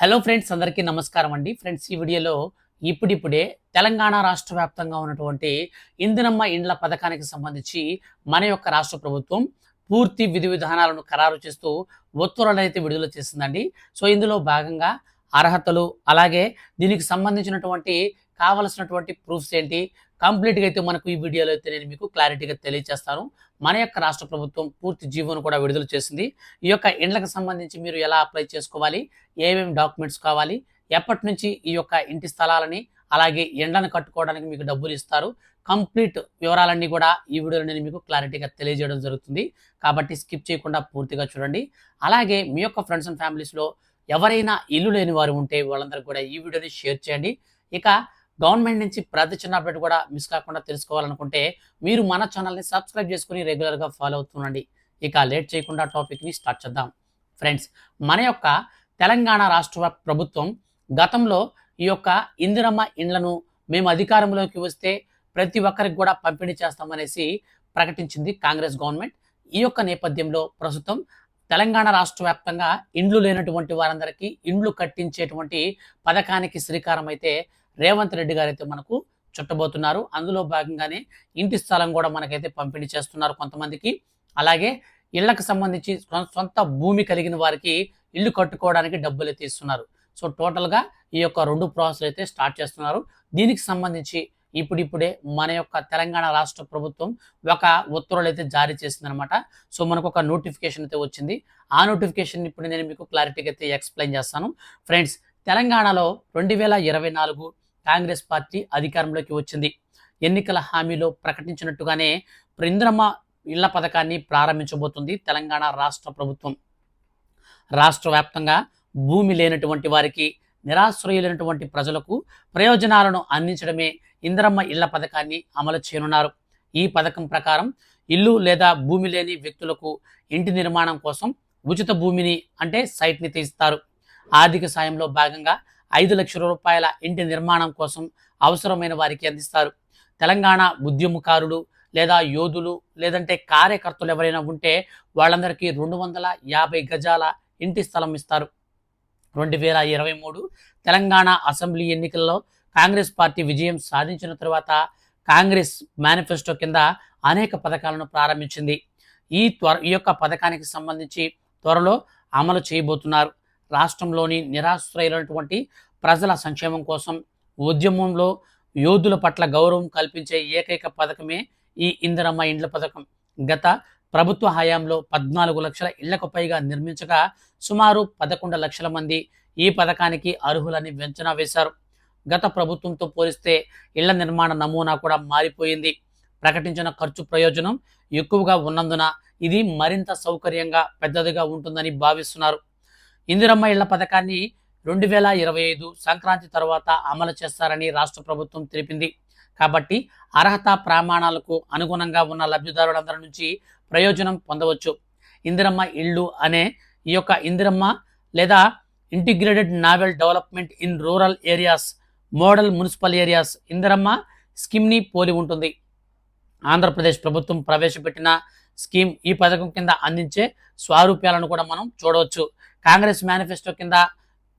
Hello friends అందరికీ నమస్కారం అండి. ఫ్రెండ్స్ ఈ వీడియోలో ఇప్పుడిప్పుడే తెలంగాణ రాష్ట్ర వ్యాప్తంగా ఉన్నటువంటి ఇందిరమ్మ ఇండ్ల పథకానికి సంబంధించి మన యొక్క రాష్ట్ర ప్రభుత్వం పూర్తి విధి విధానాలను ఖరారు చేస్తూ ఉత్తర్వులను అయితే విడుదల చేసిందండి. సో ఇందులో భాగంగా అర్హతలు అలాగే దీనికి సంబంధించినటువంటి కావలసినటువంటి ప్రూఫ్స్ ఏంటి కంప్లీట్గా అయితే మనకు ఈ వీడియోలో అయితే నేను మీకు క్లారిటీగా తెలియజేస్తాను మన యొక్క రాష్ట్ర ప్రభుత్వం పూర్తి జీవోను కూడా విడుదల చేసింది. ఈ యొక్క ఇండ్లకు సంబంధించి మీరు ఎలా అప్లై చేసుకోవాలి? ఏమేమి డాక్యుమెంట్స్ కావాలి? ఎప్పటి నుంచి ఈ యొక్క ఇంటి స్థలాలని అలాగే ఎండను కట్టుకోవడానికి మీకు డబ్బులు ఇస్తారు? కంప్లీట్ వివరాలన్నీ కూడా ఈ వీడియోలో నేను మీకు క్లారిటీగా తెలియజేయడం జరుగుతుంది. కాబట్టి స్కిప్ చేయకుండా పూర్తిగా చూడండి. అలాగే మీ యొక్క ఫ్రెండ్స్ అండ్ ఫ్యామిలీస్లో ఎవరైనా ఇల్లు లేని వారు ఉంటే వాళ్ళందరూ కూడా ఈ వీడియోని షేర్ చేయండి. ఇక గవర్నమెంట్ నుంచి ప్రతి చిన్న అప్డేట్ కూడా మిస్ కాకుండా తెలుసుకోవాలనుకుంటే మీరు మన ఛానల్ని సబ్స్క్రైబ్ చేసుకుని రెగ్యులర్గా ఫాలో అవుతుండండి ఇక లేట్ చేయకుండా టాపిక్ని స్టార్ట్ చేద్దాం. ఫ్రెండ్స్ మన యొక్క తెలంగాణ రాష్ట్ర ప్రభుత్వం గతంలో ఈ యొక్క ఇందిరమ్మ ఇండ్లను మేము అధికారంలోకి వస్తే ప్రతి ఒక్కరికి కూడా పంపిణీ చేస్తామనేసి ప్రకటించింది కాంగ్రెస్ గవర్నమెంట్. ఈ యొక్క నేపథ్యంలో ప్రస్తుతం తెలంగాణ రాష్ట్ర వ్యాప్తంగా ఇండ్లు లేనటువంటి వారందరికీ ఇండ్లు కట్టించేటువంటి పథకానికి శ్రీకారం అయితే రేవంత్ రెడ్డి గారు అయితే మనకు చుట్టబోతున్నారు. అందులో భాగంగానే ఇంటి స్థలం కూడా మనకైతే పంపిణీ చేస్తున్నారు కొంతమందికి. అలాగే ఇళ్ళకు సంబంధించి సొంత భూమి కలిగిన వారికి ఇల్లు కట్టుకోవడానికి డబ్బులు అయితే ఇస్తున్నారు. సో టోటల్గా ఈ యొక్క రెండు ప్రాసెస్ అయితే స్టార్ట్ చేస్తున్నారు. దీనికి సంబంధించి ఇప్పుడిప్పుడే మన యొక్క తెలంగాణ రాష్ట్ర ప్రభుత్వం ఒక ఉత్తర్వులు అయితే జారీ చేసిందనమాట. సో మనకు ఒక నోటిఫికేషన్ అయితే వచ్చింది. ఆ నోటిఫికేషన్ ఇప్పుడు నేను మీకు క్లారిటీగా అయితే ఎక్స్ప్లెయిన్ చేస్తాను. ఫ్రెండ్స్ తెలంగాణలో రెండు వేల ఇరవై నాలుగు కాంగ్రెస్ పార్టీ అధికారంలోకి వచ్చింది. ఎన్నికల హామీలో ప్రకటించినట్టుగానే ఇంద్రమ్మ ఇళ్ళ పథకాన్ని ప్రారంభించబోతుంది తెలంగాణ రాష్ట్ర ప్రభుత్వం. రాష్ట్ర వ్యాప్తంగా భూమి లేనటువంటి వారికి నిరాశ్రయులైనటువంటి ప్రజలకు ప్రయోజనాలను అందించడమే ఇంద్రమ్మ ఇళ్ళ పథకాన్ని అమలు చేయనున్నారు. ఈ పథకం ప్రకారం ఇల్లు లేదా భూమి లేని వ్యక్తులకు ఇంటి నిర్మాణం కోసం ఉచిత భూమిని అంటే సైట్ని తీస్తారు. ఆర్థిక సాయంలో భాగంగా ఐదు లక్షల రూపాయల ఇంటి నిర్మాణం కోసం అవసరమైన వారికి అందిస్తారు. తెలంగాణ ఉద్యమకారులు లేదా యోధులు లేదంటే కార్యకర్తలు ఎవరైనా ఉంటే వాళ్ళందరికీ రెండు వందల యాభై గజాల ఇంటి స్థలం ఇస్తారు. రెండు వేల ఇరవై మూడు తెలంగాణ అసెంబ్లీ ఎన్నికల్లో కాంగ్రెస్ పార్టీ విజయం సాధించిన తర్వాత కాంగ్రెస్ మేనిఫెస్టో కింద అనేక పథకాలను ప్రారంభించింది. ఈ త్వర ఈ యొక్క పథకానికి సంబంధించి త్వరలో అమలు చేయబోతున్నారు. రాష్ట్రంలోని నిరాశ్రయులైనటువంటి ప్రజల సంక్షేమం కోసం ఉద్యమంలో యోధుల పట్ల గౌరవం కల్పించే ఏకైక పథకమే ఈ ఇందిరమ్మ ఇండ్ల పథకం. గత ప్రభుత్వ హయాంలో పద్నాలుగు లక్షల ఇళ్ళకు పైగా నిర్మించగా సుమారు పదకొండు లక్షల మంది ఈ పథకానికి అర్హులని వెంచనా వేశారు. గత ప్రభుత్వంతో పోలిస్తే ఇళ్ళ నిర్మాణ నమూనా కూడా మారిపోయింది. ప్రకటించిన ఖర్చు ప్రయోజనం ఎక్కువగా ఉన్నందున ఇది మరింత సౌకర్యంగా పెద్దదిగా ఉంటుందని భావిస్తున్నారు. ఇందిరమ్మ ఇళ్ళ పథకాన్ని రెండు వేల ఇరవై ఐదు సంక్రాంతి తర్వాత అమలు చేస్తారని రాష్ట్ర ప్రభుత్వం తెలిపింది. కాబట్టి అర్హత ప్రమాణాలకు అనుగుణంగా ఉన్న లబ్ధిదారులందరి నుంచి ప్రయోజనం పొందవచ్చు. ఇందిరమ్మ ఇళ్ళు అనే ఈ యొక్క ఇందిరమ్మ లేదా integrated novel development in rural areas model municipal areas Indiramma స్కీమ్ని పోలి ఉంటుంది. ఆంధ్రప్రదేశ్ ప్రభుత్వం ప్రవేశపెట్టిన స్కీమ్ ఈ పథకం కింద అందించే స్వారూప్యాలను కూడా మనం చూడవచ్చు. కాంగ్రెస్ మేనిఫెస్టో కింద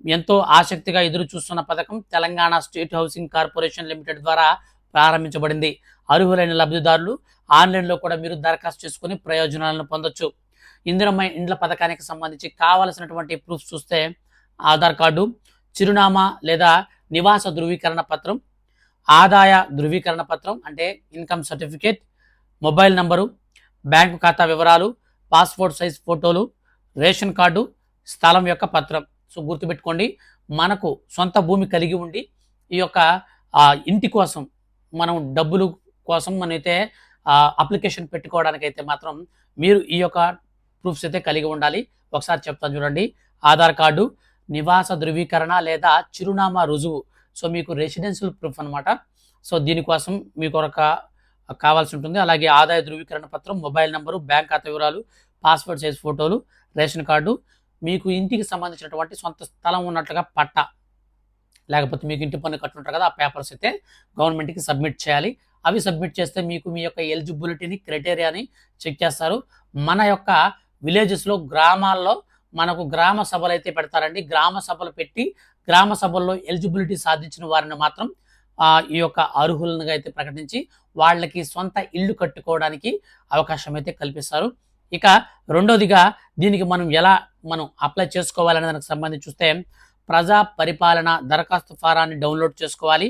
ఎంతో ఆసక్తిగా ఎదురు చూస్తున్న పథకం Telangana state housing corporation limited ద్వారా ప్రారంభించబడింది. అర్హులైన లబ్ధిదారులు ఆన్లైన్లో కూడా మీరు దరఖాస్తు చేసుకుని ప్రయోజనాలను పొందొచ్చు. ఇందిరమ్మ ఇండ్ల పథకానికి సంబంధించి కావలసినటువంటి ప్రూఫ్ చూస్తే ఆధార్ కార్డు చిరునామా లేదా నివాస ధృవీకరణ పత్రం ఆదాయ ధృవీకరణ పత్రం అంటే income certificate mobile number bank ఖాతా వివరాలు పాస్పోర్ట్ సైజ్ ఫోటోలు రేషన్ కార్డు స్థలం యొక్క పత్రం. సో గుర్తుపెట్టుకోండి మనకు సొంత భూమి కలిగి ఉండి ఈ యొక్క ఇంటి కోసం మనం డబ్బులు కోసం మనైతే అప్లికేషన్ పెట్టుకోవడానికి అయితే మాత్రం మీరు ఈ యొక్క ప్రూఫ్స్ అయితే కలిగి ఉండాలి. ఒకసారి చెప్తాను చూడండి ఆధార్ కార్డు నివాస ధృవీకరణ లేదా చిరునామా రుజువు. సో మీకు రెసిడెన్షియల్ ప్రూఫ్ అనమాట సో దీనికోసం మీకు ఒక కావాల్సి ఉంటుంది. అలాగే ఆదాయ ధృవీకరణ పత్రం మొబైల్ నెంబరు బ్యాంక్ ఖాతా వివరాలు పాస్పోర్ట్ సైజ్ ఫోటోలు రేషన్ కార్డు మీకు ఇంటికి సంబంధించినటువంటి సొంత స్థలం ఉన్నట్లుగా పట్ట. లేకపోతే మీకు ఇంటి పన్ను కట్టుకుంటారు కదా ఆ పేపర్స్ అయితే గవర్నమెంట్కి సబ్మిట్ చేయాలి. అవి సబ్మిట్ చేస్తే మీకు మీ యొక్క ఎలిజిబిలిటీని క్రైటీరియాని చెక్ చేస్తారు. మన యొక్క విలేజెస్లో గ్రామాల్లో మనకు గ్రామ సభలు అయితే పెడతారండి. గ్రామ సభలు పెట్టి గ్రామ సభల్లో ఎలిజిబిలిటీ సాధించిన వారిని మాత్రం ఈ యొక్క అర్హులనుగా అయితే ప్రకటించి వాళ్ళకి సొంత ఇల్లు కట్టుకోవడానికి అవకాశం అయితే కల్పిస్తారు. ఇక రెండోదిగా దీనికి మనం ఎలా మనం అప్లై చేసుకోవాలనే దానికి సంబంధించి చూస్తే ప్రజా పరిపాలన దరఖాస్తు ఫారాన్ని డౌన్లోడ్ చేసుకోవాలి.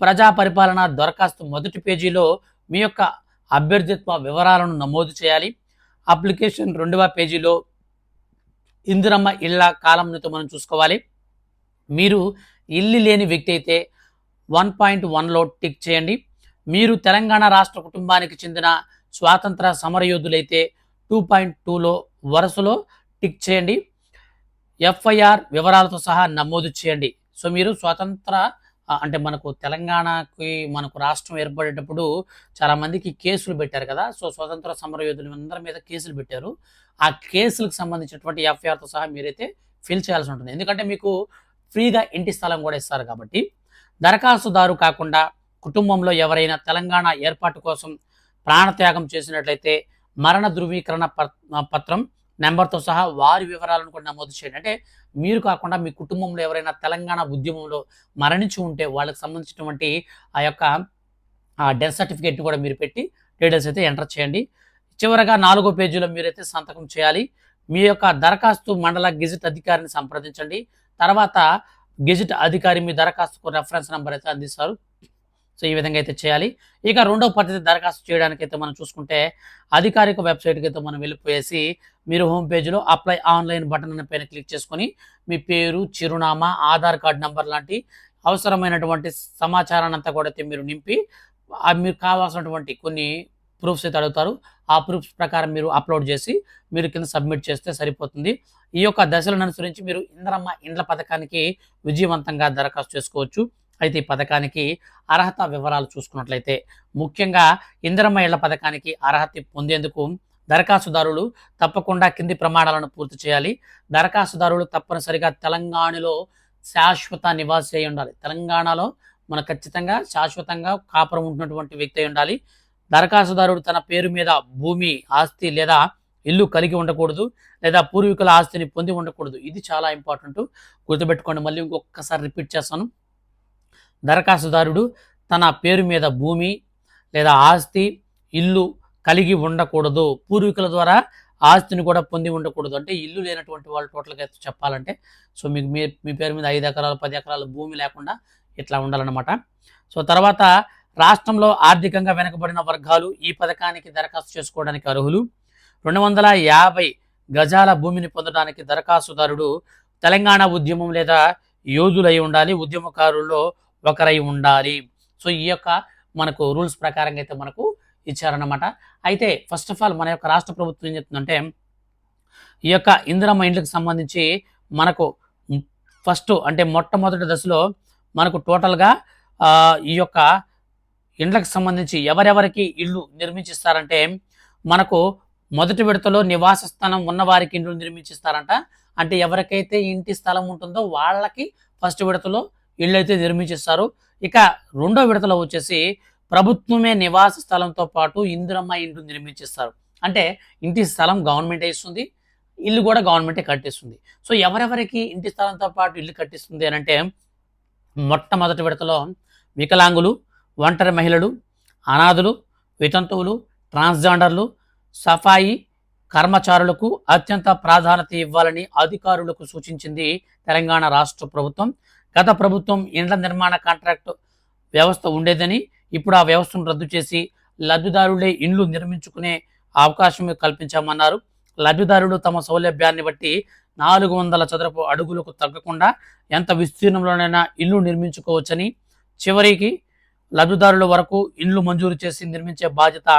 ప్రజా పరిపాలన దరఖాస్తు మొదటి పేజీలో మీ యొక్క అభ్యర్థిత్వ వివరాలను నమోదు చేయాలి. అప్లికేషన్ రెండవ పేజీలో ఇందిరమ్మ ఇళ్ళ కాలంతో మనం చూసుకోవాలి. మీరు ఇల్లు లేని వ్యక్తి అయితే వన్ పాయింట్ వన్లో టిక్ చేయండి. మీరు తెలంగాణ రాష్ట్ర కుటుంబానికి చెందిన స్వాతంత్ర సమరయోధులైతే టూ పాయింట్ టూలో వరుసలో టిక్ చేయండి. ఎఫ్ఐఆర్ వివరాలతో సహా నమోదు చేయండి. సో మీరు స్వతంత్ర అంటే మనకు తెలంగాణకి మనకు రాష్ట్రం ఏర్పడేటప్పుడు చాలామందికి కేసులు పెట్టారు కదా. సో స్వతంత్ర సమరయోధులు అందరి మీద కేసులు పెట్టారు. ఆ కేసులకు సంబంధించినటువంటి ఎఫ్ఐఆర్తో సహా మీరైతే ఫిల్ చేయాల్సి ఉంటుంది. ఎందుకంటే మీకు ఫ్రీగా ఇంటి స్థలం కూడా ఇస్తారు కాబట్టి. దరఖాస్తుదారు కాకుండా కుటుంబంలో ఎవరైనా తెలంగాణ ఏర్పాటు కోసం ప్రాణత్యాగం చేసినట్లయితే మరణ ధృవీకరణ పత్రం నెంబర్తో సహా వారి వివరాలను కూడా నమోదు చేయండి. అంటే మీరు కాకుండా మీ కుటుంబంలో ఎవరైనా తెలంగాణ ఉద్యమంలో మరణించి ఉంటే వాళ్ళకి సంబంధించినటువంటి ఆ యొక్క డెత్ సర్టిఫికేట్ని కూడా మీరు పెట్టి డీటెయిల్స్ అయితే ఎంటర్ చేయండి. చివరగా నాలుగో పేజీలో మీరైతే సంతకం చేయాలి. మీ యొక్క దరఖాస్తు మండల గెజిట్ అధికారిని సంప్రదించండి. తర్వాత గెజిట్ అధికారి మీ దరఖాస్తుకు రెఫరెన్స్ నెంబర్ అయితే అందిస్తారు. సో ఈ విధంగా అయితే చేయాలి. ఇక రెండవ పద్ధతి దరఖాస్తు చేయడానికి అయితే మనం చూసుకుంటే అధికారిక వెబ్సైట్కి అయితే మనం వెళ్ళిపోయేసి మీరు హోమ్ పేజీలో అప్లై ఆన్లైన్ బటన్ పైన క్లిక్ చేసుకొని మీ పేరు చిరునామా ఆధార్ కార్డ్ నంబర్ లాంటి అవసరమైనటువంటి సమాచారాన్ని అంతా కూడా అయితే మీరు నింపి మీకు కావాల్సినటువంటి కొన్ని ప్రూఫ్స్ అయితే అడుగుతారు. ఆ ప్రూఫ్స్ ప్రకారం మీరు అప్లోడ్ చేసి మీరు కింద సబ్మిట్ చేస్తే సరిపోతుంది. ఈ యొక్క దశలను అనుసరించి మీరు ఇంద్రమ్మ ఇండ్ల పథకానికి విజయవంతంగా దరఖాస్తు చేసుకోవచ్చు. అయితే ఈ పథకానికి అర్హత వివరాలు చూసుకున్నట్లయితే ముఖ్యంగా ఇందిరమ్మ ఇళ్ళ పథకానికి అర్హత పొందేందుకు దరఖాస్తుదారులు తప్పకుండా కింది ప్రమాణాలను పూర్తి చేయాలి. దరఖాస్తుదారులు తప్పనిసరిగా తెలంగాణలో శాశ్వత నివాసి అయి ఉండాలి. తెలంగాణలో మన ఖచ్చితంగా శాశ్వతంగా కాపురం ఉంటున్నటువంటి వ్యక్తి అయి ఉండాలి. దరఖాస్తుదారుడు తన పేరు మీద భూమి ఆస్తి లేదా ఇల్లు కలిగి ఉండకూడదు లేదా పూర్వీకుల ఆస్తిని పొంది ఉండకూడదు. ఇది చాలా ఇంపార్టెంట్. గుర్తుపెట్టుకోండి. మళ్ళీ ఇంకొకసారి రిపీట్ చేస్తాను. దరఖాస్తుదారుడు తన పేరు మీద భూమి లేదా ఆస్తి ఇల్లు కలిగి ఉండకూడదు. పూర్వీకుల ద్వారా ఆస్తిని కూడా పొంది ఉండకూడదు. అంటే ఇల్లు లేనటువంటి వాళ్ళు టోటల్గా చెప్పాలంటే సో మీకు మీ మీ పేరు మీద ఐదు ఎకరాలు పది ఎకరాలు భూమి లేకుండా ఇట్లా ఉండాలన్నమాట. సో తర్వాత రాష్ట్రంలో ఆర్థికంగా వెనుకబడిన వర్గాలు ఈ పథకానికి దరఖాస్తు చేసుకోవడానికి అర్హులు. రెండు వందల యాభై గజాల భూమిని పొందడానికి దరఖాస్తుదారుడు తెలంగాణ ఉద్యమం లేదా యోధులై ఉండాలి. ఉద్యమకారుల్లో ఒకరై ఉండాలి. సో ఈ యొక్క మనకు రూల్స్ ప్రకారంగా అయితే మనకు ఇచ్చారన్నమాట. అయితే ఫస్ట్ ఆఫ్ ఆల్ మన యొక్క రాష్ట్ర ప్రభుత్వం ఏం చెప్తుందంటే ఈ యొక్క ఇందిరమ్మ ఇండ్లకు సంబంధించి మనకు ఫస్ట్ అంటే మొట్టమొదటి దశలో మనకు టోటల్గా ఈ యొక్క ఇండ్లకు సంబంధించి ఎవరెవరికి ఇల్లు నిర్మించిస్తారంటే మనకు మొదటి విడతలో నివాస స్థలం ఉన్నవారికి ఇండ్లు నిర్మించిస్తారంట. అంటే ఎవరికైతే ఇంటి స్థలం ఉంటుందో వాళ్ళకి ఫస్ట్ విడతలో ఇళ్ళు అయితే నిర్మించిస్తారు. ఇక రెండో విడతలో వచ్చేసి ప్రభుత్వమే నివాస స్థలంతో పాటు ఇందిరమ్మ ఇండ్లు నిర్మించిస్తారు. అంటే ఇంటి స్థలం గవర్నమెంటే ఇస్తుంది ఇల్లు కూడా గవర్నమెంటే కట్టిస్తుంది. సో ఎవరెవరికి ఇంటి స్థలంతో పాటు ఇల్లు కట్టిస్తుంది అని అంటే మొట్టమొదటి విడతలో వికలాంగులు ఒంటరి మహిళలు అనాథులు వితంతువులు ట్రాన్స్జెండర్లు సఫాయి కర్మచారులకు అత్యంత ప్రాధాన్యత ఇవ్వాలని అధికారులకు సూచించింది తెలంగాణ రాష్ట్ర ప్రభుత్వం. గత ప్రభుత్వం ఇండ్ల నిర్మాణ కాంట్రాక్ట్ వ్యవస్థ ఉండేదని ఇప్పుడు ఆ వ్యవస్థను రద్దు చేసి లబ్ధిదారులే ఇండ్లు నిర్మించుకునే అవకాశం కల్పించామన్నారు. లబ్ధిదారులు తమ సౌలభ్యాన్ని బట్టి నాలుగు వందల చదరపు అడుగులకు తగ్గకుండా ఎంత విస్తీర్ణంలోనైనా ఇల్లు నిర్మించుకోవచ్చని చివరికి లబ్ధిదారుల వరకు ఇండ్లు మంజూరు చేసి నిర్మించే బాధ్యత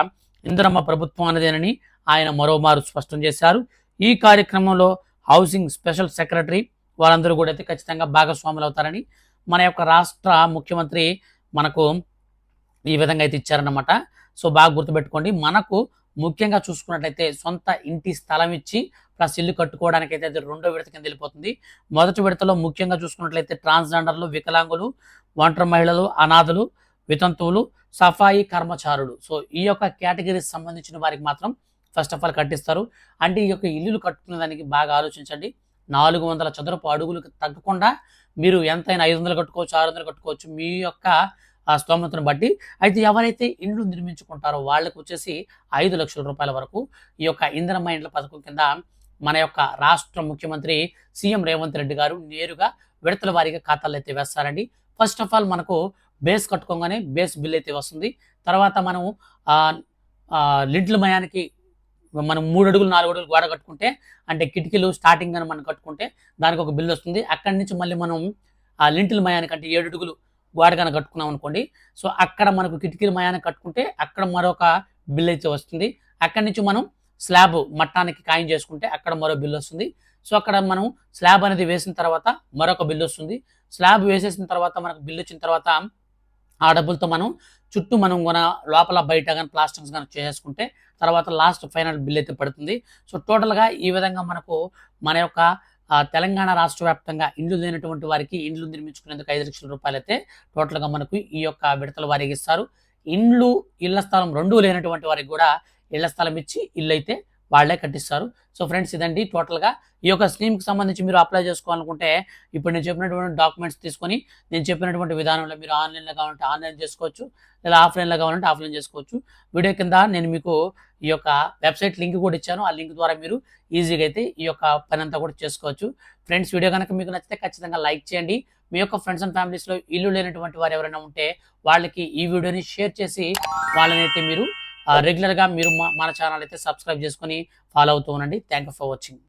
ఇంద్రమ్మ ప్రభుత్వానిదేనని ఆయన మరోమారు స్పష్టం చేశారు. ఈ కార్యక్రమంలో హౌసింగ్ స్పెషల్ సెక్రటరీ వారందరూ కూడా అయితే ఖచ్చితంగా భాగస్వాములు అవుతారని మన యొక్క రాష్ట్ర ముఖ్యమంత్రి మనకు ఈ విధంగా అయితే ఇచ్చారన్నమాట. సో బాగా గుర్తుపెట్టుకోండి మనకు ముఖ్యంగా చూసుకున్నట్లయితే సొంత ఇంటి స్థలం ఇచ్చి ప్లస్ ఇల్లు కట్టుకోవడానికి అయితే అది రెండో విడత కింద వెళ్ళిపోతుంది. మొదటి విడతలో ముఖ్యంగా చూసుకున్నట్లయితే ట్రాన్స్జెండర్లు వికలాంగులు ఒంటరి మహిళలు అనాథులు వితంతువులు సఫాయి కర్మచారులు. సో ఈ యొక్క కేటగిరీకి సంబంధించిన వారికి మాత్రం ఫస్ట్ ఆఫ్ ఆల్ కట్టిస్తారు. అంటే ఈ యొక్క ఇల్లులు కట్టుకునే దానికి బాగా ఆలోచించండి. నాలుగు వందల చదరపు అడుగులకు తగ్గకుండా మీరు ఎంతైనా ఐదు వందలు కట్టుకోవచ్చు ఆరు వందలు కట్టుకోవచ్చు మీ యొక్క ఆ స్తోమతను బట్టి. అయితే ఎవరైతే ఇండ్లు నిర్మించుకుంటారో వాళ్ళకు వచ్చేసి ఐదు లక్షల రూపాయల వరకు ఈ యొక్క ఇంధనమ్మ ఇండ్ల పథకం కింద మన యొక్క రాష్ట్ర ముఖ్యమంత్రి సీఎం రేవంత్ రెడ్డి గారు నేరుగా విడతల వారీగా ఖాతాలు అయితే వేస్తారండి. ఫస్ట్ ఆఫ్ ఆల్ మనకు బేస్ కట్టుకోగానే బేస్ బిల్ అయితే వస్తుంది. తర్వాత మనం లిడ్ల మయానికి మనం మూడు అడుగులు నాలుగు అడుగులు గోడ కట్టుకుంటే అంటే కిటికీలు స్టార్టింగ్ అని మనం కట్టుకుంటే దానికి ఒక బిల్ వస్తుంది. అక్కడి నుంచి మళ్ళీ మనం ఆ లింటిల్ మయానికి అంటే ఏడు అడుగులు గోడ కనుక కట్టుకున్నాం అనుకోండి. సో అక్కడ మనకు కిటికీల మయానికి కట్టుకుంటే అక్కడ మరొక బిల్ అయితే వస్తుంది. అక్కడి నుంచి మనం స్లాబ్ మట్టానికి ఖాయం చేసుకుంటే అక్కడ మరో బిల్ వస్తుంది. సో అక్కడ మనం స్లాబ్ అనేది వేసిన తర్వాత మరొక బిల్ వస్తుంది. స్లాబ్ వేసేసిన తర్వాత మనకు బిల్ వచ్చిన తర్వాత ఆ డబ్బులతో మనం చుట్టూ మనం కొన లోపల బయట కానీ ప్లాస్టిక్స్ కానీ చేసేసుకుంటే తర్వాత లాస్ట్ ఫైనల్ బిల్ అయితే పడుతుంది. సో టోటల్గా ఈ విధంగా మనకు మన యొక్క తెలంగాణ రాష్ట్ర వ్యాప్తంగా ఇండ్లు లేనటువంటి వారికి ఇండ్లు నిర్మించుకునేందుకు ఐదు లక్షల రూపాయలు అయితే టోటల్గా మనకు ఈ యొక్క విడతల వారికి ఇస్తారు ఇండ్లు ఇళ్ళ స్థలం రెండూ లేనటువంటి వారికి కూడా ఇళ్ళ స్థలం ఇచ్చి ఇల్లు అయితే వాళ్ళే కట్టిస్తారు. సో ఫ్రెండ్స్ ఇదండి టోటల్గా ఈ యొక్క స్కీమ్కి సంబంధించి మీరు అప్లై చేసుకోవాలనుకుంటే ఇప్పుడు నేను చెప్పినటువంటి డాక్యుమెంట్స్ తీసుకొని నేను చెప్పినటువంటి విధానంలో మీరు ఆన్లైన్లో కావాలంటే ఆన్లైన్ చేసుకోవచ్చు లేదా ఆఫ్లైన్లో కావాలంటే ఆఫ్లైన్ చేసుకోవచ్చు. వీడియో కింద నేను మీకు ఈ యొక్క వెబ్సైట్ లింక్ కూడా ఇచ్చాను. ఆ లింక్ ద్వారా మీరు ఈజీగా అయితే ఈ యొక్క పని అంతా కూడా చేసుకోవచ్చు. ఫ్రెండ్స్ వీడియో కనుక మీకు నచ్చితే ఖచ్చితంగా లైక్ చేయండి. మీ యొక్క ఫ్రెండ్స్ అండ్ ఫ్యామిలీస్లో ఇల్లు లేనటువంటి వారు ఎవరైనా ఉంటే వాళ్ళకి ఈ వీడియోని షేర్ చేసి వాళ్ళనైతే మీరు రెగ్యులర్గా మీరు మా- మన ఛానల్ అయితే సబ్స్క్రైబ్ చేసుకొని ఫాలో అవుతూ ఉండండి. Thank you for watching